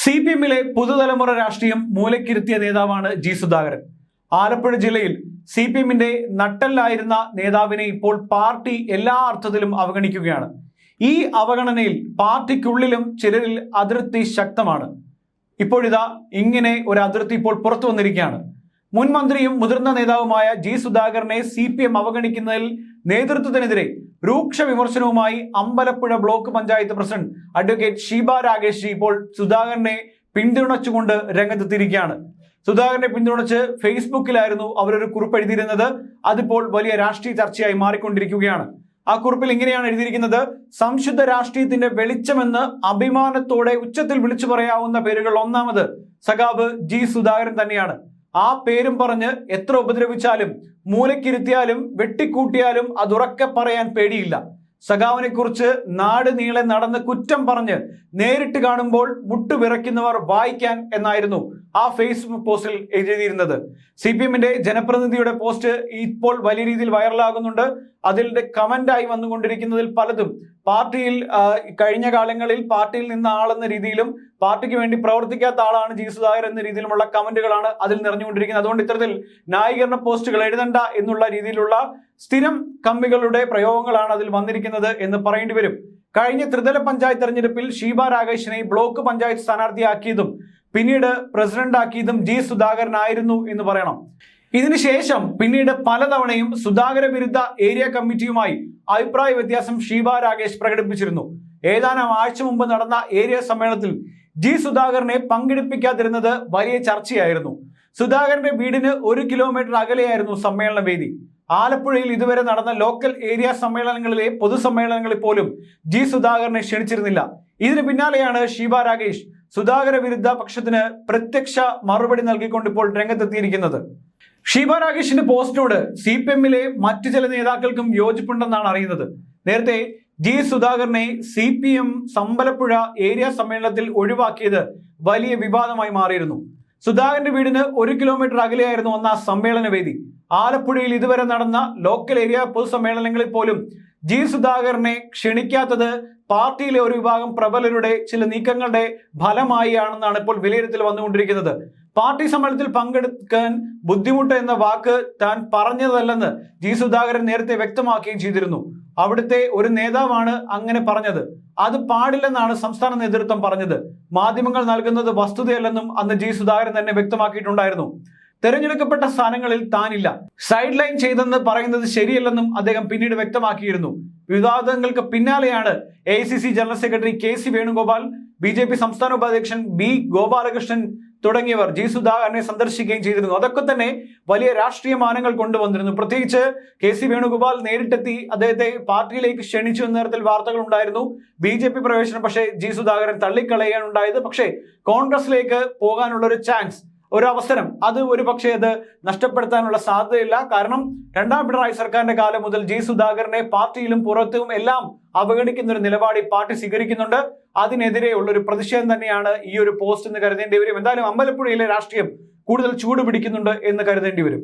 C P എമ്മിലെ പുതുതലമുറ രാഷ്ട്രീയം മൂലക്കിരുത്തിയ നേതാവാണ് ജി സുധാകരൻ. ആലപ്പുഴ ജില്ലയിൽ സി പി എമ്മിന്റെ നട്ടല്ലായിരുന്ന നേതാവിനെ ഇപ്പോൾ പാർട്ടി എല്ലാ അർത്ഥത്തിലും അവഗണിക്കുകയാണ്. ഈ അവഗണനയിൽ പാർട്ടിക്കുള്ളിലും ചിലരിൽ അതിർത്തി ശക്തമാണ്. ഇപ്പോഴിതാ ഇങ്ങനെ ഒരു അതിർത്തി ഇപ്പോൾ പുറത്തു വന്നിരിക്കുകയാണ്. മുൻ മന്ത്രിയും മുതിർന്ന നേതാവുമായ ജി സുധാകരനെ സി പി എം അവഗണിക്കുന്നതിൽ നേതൃത്വത്തിനെതിരെ രൂക്ഷ വിമർശനവുമായി Ambalappuzha block panchayat president advocate Sheeba Rakesh ഇപ്പോൾ സുധാകരനെ പിന്തുണച്ചുകൊണ്ട് രംഗത്തെത്തിയിരിക്കുകയാണ്. സുധാകരനെ പിന്തുണച്ച് ഫേസ്ബുക്കിലായിരുന്നു അവരൊരു കുറിപ്പ് എഴുതിയിരുന്നത്. അതിപ്പോൾ വലിയ രാഷ്ട്രീയ ചർച്ചയായി മാറിക്കൊണ്ടിരിക്കുകയാണ്. ആ കുറിപ്പിൽ ഇങ്ങനെയാണ് എഴുതിയിരിക്കുന്നത്. സംശുദ്ധ രാഷ്ട്രീയത്തിന്റെ വെളിച്ചമെന്ന് അഭിമാനത്തോടെ ഉച്ചത്തിൽ വിളിച്ചു പറയാവുന്ന പേരുകൾ ഒന്നാമത് സഖാബ് ജി സുധാകരൻ തന്നെയാണ്. ആ പേരും പറഞ്ഞ് എത്ര ഉപദ്രവിച്ചാലും മൂലക്കിരുത്തിയാലും വെട്ടിക്കൂട്ടിയാലും അതുറക്കെ പറയാൻ പേടിയില്ല. സഖാവിനെ കുറിച്ച് നാട് നീളെ നടന്ന് കുറ്റം പറഞ്ഞ് നേരിട്ട് കാണുമ്പോൾ മുട്ടുവിറയ്ക്കുന്നവർ വായിക്കാൻ എന്നായിരുന്നു ആ ഫേസ്ബുക്ക് പോസ്റ്റിൽ എഴുതിയിരുന്നത്. സി പി എമ്മിന്റെ ജനപ്രതിനിധിയുടെ പോസ്റ്റ് ഇപ്പോൾ വലിയ രീതിയിൽ വൈറലാകുന്നുണ്ട്. അതിന്റെ കമന്റായി വന്നുകൊണ്ടിരിക്കുന്നതിൽ പലതും. പാർട്ടിയിൽ കഴിഞ്ഞ കാലങ്ങളിൽ പാർട്ടിയിൽ നിന്ന ആളെന്ന രീതിയിലും പാർട്ടിക്ക് വേണ്ടി പ്രവർത്തിക്കാത്ത ആളാണ് ജി സുധാകർ എന്ന രീതിയിലുമുള്ള കമന്റുകളാണ് അതിൽ നിറഞ്ഞുകൊണ്ടിരിക്കുന്നത്. അതുകൊണ്ട് ഇത്തരത്തിൽ ന്യായീകരണ പോസ്റ്റുകൾ എഴുതണ്ട എന്നുള്ള രീതിയിലുള്ള സ്ഥിരം കമ്മികളുടെ പ്രയോഗങ്ങളാണ് അതിൽ വന്നിരിക്കുന്നത് എന്ന് പറയേണ്ടി വരും. കഴിഞ്ഞ ത്രിതല പഞ്ചായത്ത് തെരഞ്ഞെടുപ്പിൽ ഷീബ രാകേഷിനെ ബ്ലോക്ക് പഞ്ചായത്ത് സ്ഥാനാർത്ഥിയാക്കിയതും പിന്നീട് പ്രസിഡന്റാക്കിയതും ജി സുധാകരനായിരുന്നു എന്ന് പറയണം. ഇതിനുശേഷം പിന്നീട് പലതവണയും സുധാകര വിരുദ്ധ ഏരിയ കമ്മിറ്റിയുമായി അഭിപ്രായ വ്യത്യാസം ഷീബ രാകേഷ് പ്രകടിപ്പിച്ചിരുന്നു. ഏതാനും ആഴ്ച മുമ്പ് നടന്ന ഏരിയ സമ്മേളനത്തിൽ ജി സുധാകരനെ പങ്കെടുപ്പിക്കാതിരുന്നത് വലിയ ചർച്ചയായിരുന്നു. സുധാകരന്റെ വീടിന് ഒരു കിലോമീറ്റർ അകലെയായിരുന്നു സമ്മേളന വേദി. ആലപ്പുഴയിൽ ഇതുവരെ നടന്ന ലോക്കൽ ഏരിയ സമ്മേളനങ്ങളിലെ പൊതുസമ്മേളനങ്ങളിൽ പോലും ജി സുധാകരനെ ക്ഷണിച്ചിരുന്നില്ല. ഇതിന് പിന്നാലെയാണ് ഷീബ രാകേഷ്. സുധാകര വിരുദ്ധ പക്ഷത്തിന് പ്രത്യക്ഷ മറുപടി നൽകിക്കൊണ്ട് ഇപ്പോൾ രംഗത്തെത്തിയിരിക്കുന്നത്. ഷീബ രാകേഷിന്റെ പോസ്റ്റിനോട് സി പി എമ്മിലെ മറ്റു ചില നേതാക്കൾക്കും യോജിപ്പുണ്ടെന്നാണ് അറിയുന്നത്. നേരത്തെ ജി സുധാകരനെ സി പി എം സമ്പലപ്പുഴ ഏരിയ സമ്മേളനത്തിൽ ഒഴിവാക്കിയത് വലിയ വിവാദമായി മാറിയിരുന്നു. സുധാകരന്റെ വീടിന് ഒരു കിലോമീറ്റർ അകലെയായിരുന്നു അന്ന് ആ സമ്മേളന വേദി ആലപ്പുഴയിൽ ഇതുവരെ നടന്ന ലോക്കൽ ഏരിയ പൊതുസമ്മേളനങ്ങളിൽ പോലും ജി സുധാകരനെ ക്ഷണിക്കാത്തത് പാർട്ടിയിലെ ഒരു വിഭാഗം പ്രബലരുടെ ചില നീക്കങ്ങളുടെ ഫലമായി ആണെന്നാണ് ഇപ്പോൾ വിലയിരുത്തൽ വന്നുകൊണ്ടിരിക്കുന്നത്. പാർട്ടി സമ്മേളനത്തിൽ പങ്കെടുക്കാൻ ബുദ്ധിമുട്ട് എന്ന വാക്ക് താൻ പറഞ്ഞതല്ലെന്ന് ജി സുധാകരൻ നേരത്തെ വ്യക്തമാക്കുകയും ചെയ്തിരുന്നു. അവിടുത്തെ ഒരു നേതാവാണ് അങ്ങനെ പറഞ്ഞത്. അത് പാടില്ലെന്നാണ് സംസ്ഥാന നേതൃത്വം പറഞ്ഞത്. മാധ്യമങ്ങൾ നൽകുന്നത് വസ്തുതയല്ലെന്നും അന്ന് ജി സുധാകരൻ തന്നെ വ്യക്തമാക്കിയിട്ടുണ്ടായിരുന്നു. തെരഞ്ഞെടുക്കപ്പെട്ട സ്ഥാനങ്ങളിൽ താനില്ല. സൈഡ് ലൈൻ ചെയ്തെന്ന് പറയുന്നത് ശരിയല്ലെന്നും അദ്ദേഹം പിന്നീട് വ്യക്തമാക്കിയിരുന്നു. വിവാദങ്ങൾക്ക് പിന്നാലെയാണ് A general secretary K Venugopal B സംസ്ഥാന ഉപാധ്യക്ഷൻ ബി ഗോപാലകൃഷ്ണൻ തുടങ്ങിയവർ ജി സുധാകരനെ സന്ദർശിക്കുകയും ചെയ്തിരുന്നു. അതൊക്കെ തന്നെ വലിയ രാഷ്ട്രീയ മാനങ്ങൾ കൊണ്ടുവന്നിരുന്നു. പ്രത്യേകിച്ച് കെ സി വേണുഗോപാൽ നേരിട്ടെത്തി അദ്ദേഹത്തെ പാർട്ടിയിലേക്ക് ക്ഷണിച്ചു എന്ന തരത്തിൽ വാർത്തകൾ ഉണ്ടായിരുന്നു ബി ജെ പി പ്രവേശനം പക്ഷേ ജി സുധാകരൻ തള്ളിക്കളയാണ് ഉണ്ടായത് പക്ഷേ കോൺഗ്രസിലേക്ക് പോകാനുള്ള ഒരു ചാൻസ് ഒരു അവസരം അത് ഒരു പക്ഷേ അത് നഷ്ടപ്പെടുത്താനുള്ള സാധ്യതയില്ല. കാരണം രണ്ടാം പിണറായി സർക്കാരിന്റെ കാലം മുതൽ ജി സുധാകരനെ പാർട്ടിയിലും പുറത്തും എല്ലാം അവഗണിക്കുന്ന ഒരു നിലപാട് ഈ പാർട്ടി സ്വീകരിക്കുന്നുണ്ട്. അതിനെതിരെയുള്ള ഒരു പ്രതിഷേധം തന്നെയാണ് ഈ ഒരു പോസ്റ്റ് എന്ന് കരുതേണ്ടി വരും. എന്തായാലും അമ്പലപ്പുഴയിലെ രാഷ്ട്രീയം കൂടുതൽ ചൂട് പിടിക്കുന്നുണ്ട് എന്ന് കരുതേണ്ടി വരും.